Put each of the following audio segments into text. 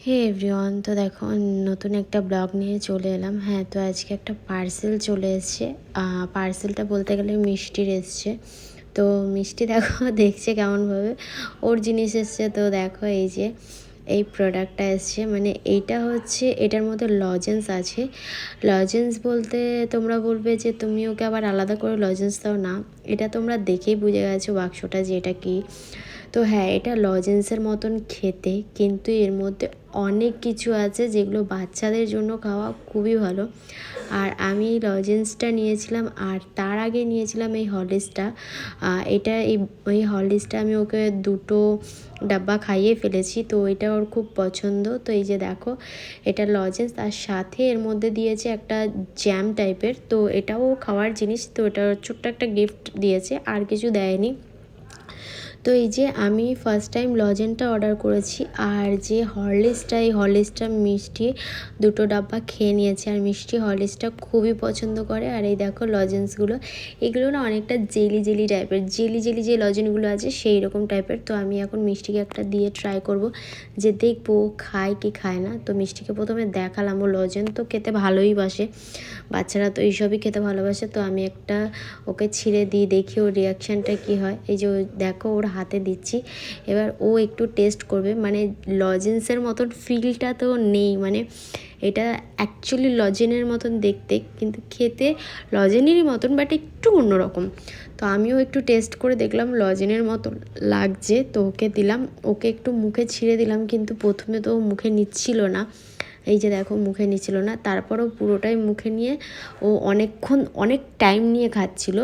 হে everyone তো দেখো, নতুন একটা ব্লগ নিয়ে চলে এলাম। হ্যাঁ তো আজকে একটা পার্সেল চলে এসছে। পার্সেলটা বলতে গেলে মিষ্টির এসছে। তো মিষ্টি দেখো, দেখছে কেমনভাবে। ওর জিনিস এসছে, তো দেখো এই যে, এই প্রোডাক্টটা এসছে। মানে এইটা হচ্ছে, এটার মধ্যে লজেন্স আছে। লজেন্স বলতে তোমরা বলবে যে, তুমি ওকে আবার আলাদা করে লজেন্স দাও না। এটা তোমরা দেখেই বুঝে গেছো বাক্সটা যে এটা কী। তো হ্যাঁ এটা লজেন্সের মতন খেতে, কিন্তু এর মধ্যে অনেক কিছু আছে যেগুলো বাচ্চাদের জন্য খাওয়া খুবই ভালো। আর আমি এই লজেন্সটা নিয়েছিলাম আর তার আগে নিয়েছিলাম এই হরলিক্সটা এটা এই এই হরলিক্সটা আমি ওকে দুটো ডাব্বা খাইয়ে ফেলেছি, তো এটা ওর খুব পছন্দ। তো এই যে দেখো, এটা লজেন্স তার সাথে এর মধ্যে দিয়েছে একটা জ্যাম টাইপের, তো এটাও খাওয়ার জিনিস, তো এটা ছোট্ট একটা গিফট দিয়েছে, আর কিছু দেয়নি। তো এই যে আমি ফার্স্ট টাইম লজেনটা অর্ডার করেছি, আর যে হরলিক্সটা, এই হরলিক্সটা মিষ্টি দুটো ডাব্বা খেয়ে নিয়েছে। আর মিষ্টি হরলিক্সটা খুবই পছন্দ করে। আর এই দেখো লজেন্সগুলো, এগুলো না অনেকটা জেলি জেলি টাইপের জেলি জেলি যে লজেনগুলো আছে সেই রকম টাইপের তো আমি এখন মিষ্টিকে একটা দিয়ে ট্রাই করব যে দেখব খায় কি খায় না। তো মিষ্টিকে প্রথমে দেখালাম ও লজেন। তো খেতে ভালোই বাসে। বাচ্চারা তো এইসবই খেতে ভালোবাসে, তো আমি একটা ওকে ছিঁড়ে দিই, দেখি ওর রিয়াকশানটা কী হয়। এই যে দেখো ওর হাতে দিচ্ছি। এবার ও একটু টেস্ট করবে মানে লজেন্সের মতন ফিলটা তো নেই মানে এটা অ্যাকচুয়ালি লজেনের মতন দেখতে, কিন্তু খেতে লজেনেরই মতন বাট একটু অন্যরকম। তো আমিও একটু টেস্ট করে দেখলাম, লজেনের মতন লাগছে, তো ওকে দিলাম। ওকে একটু মুখে ছিঁড়ে দিলাম, কিন্তু প্রথমে তো মুখে নিচ্ছিল না। এই যে দেখো মুখে নিচ্ছিল না, তারপরও পুরোটাই মুখে নিয়ে ও অনেকক্ষণ, অনেক টাইম নিয়ে খাচ্ছিল।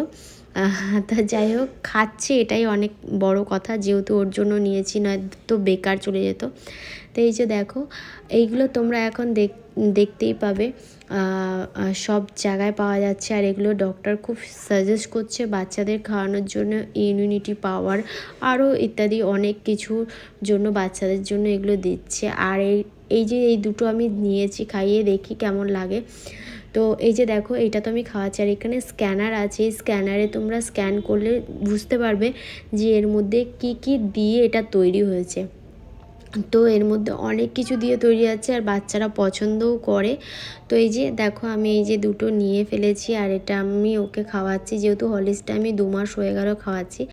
তা যাই হোক, খাচ্ছে এটাই অনেক বড় কথা, যেহেতু ওর জন্য নিয়েছি নয় তো বেকার চলে যেত। তো এই যে দেখো, এইগুলো তোমরা এখন দেখ, দেখতেই পাবে। সব জায়গায় পাওয়া যাচ্ছে। আর এগুলো ডক্টর খুব সাজেস্ট করছে বাচ্চাদের খাওয়ানোর জন্য ইমিউনিটি পাওয়ার আরও ইত্যাদি অনেক কিছুর জন্য বাচ্চাদের জন্য এগুলো দিচ্ছে। আর এই এই যে এই দুটো আমি নিয়েছি, খাইয়ে দেখি কেমন লাগে। তো এই যে দেখো, এটা তো আমি খাওয়াচ্ছি। আর এখানে স্ক্যানার আছে। এই স্ক্যানারে তোমরা স্ক্যান করলে বুঝতে পারবে যে এর মধ্যে কি কি দিয়ে এটা তৈরি হয়েছে। তো এর মধ্যে অনেক কিছু দিয়ে তৈরি আছে আর বাচ্চারা পছন্দও করে। তো এই যে দেখো আমি এই যে দুটো নিয়ে ফেলেছি আর এটা আমি ওকে খাওয়াচ্ছি। যেহেতু হলিস্টে আমি দু মাস হয়ে গেল খাওয়াচ্ছি।